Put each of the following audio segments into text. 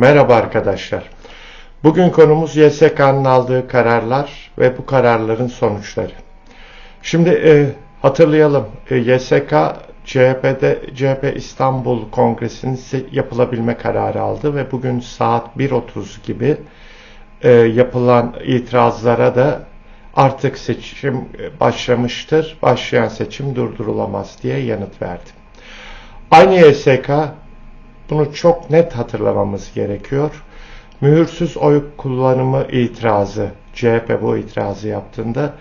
Merhaba arkadaşlar. Bugün konumuz YSK'nın aldığı kararlar ve bu kararların sonuçları. Şimdi e, hatırlayalım. E, YSK CHP'de CHP İstanbul Kongresi'nin yapılabilme kararı aldı ve bugün saat 1.30 gibi e, yapılan itirazlara da artık seçim e, başlamıştır. Başlayan seçim durdurulamaz diye yanıt verdi. Aynı YSK bunu çok net hatırlamamız gerekiyor. Mühürsüz oy kullanımı itirazı, CHP bu itirazı yaptığında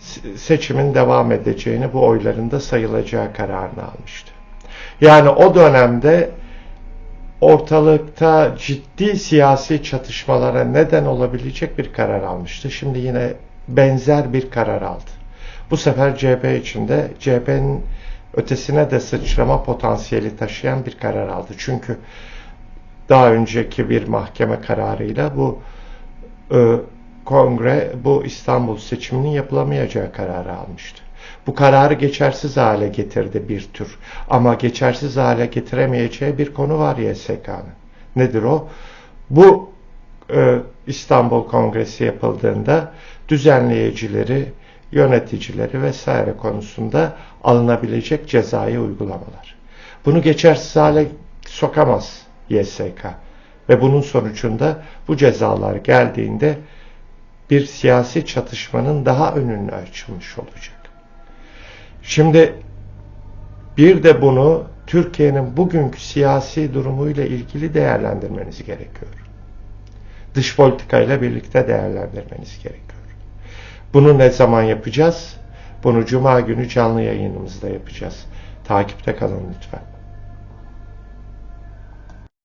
se- seçimin devam edeceğini, bu oyların da sayılacağı kararını almıştı. Yani o dönemde ortalıkta ciddi siyasi çatışmalara neden olabilecek bir karar almıştı. Şimdi yine benzer bir karar aldı. Bu sefer CHP içinde CHP'nin ötesine de sıçrama potansiyeli taşıyan bir karar aldı. Çünkü daha önceki bir mahkeme kararıyla bu e, kongre bu İstanbul seçiminin yapılamayacağı kararı almıştı. Bu kararı geçersiz hale getirdi bir tür. Ama geçersiz hale getiremeyeceği bir konu var YSK'nın. Nedir o? Bu e, İstanbul Kongresi yapıldığında düzenleyicileri, yöneticileri vesaire konusunda alınabilecek cezai uygulamalar. Bunu geçersiz hale sokamaz YSK ve bunun sonucunda bu cezalar geldiğinde bir siyasi çatışmanın daha önünü açılmış olacak. Şimdi bir de bunu Türkiye'nin bugünkü siyasi durumuyla ilgili değerlendirmeniz gerekiyor. Dış politikayla birlikte değerlendirmeniz gerekiyor. Bunu ne zaman yapacağız? Bunu cuma günü canlı yayınımızda yapacağız. Takipte kalın lütfen.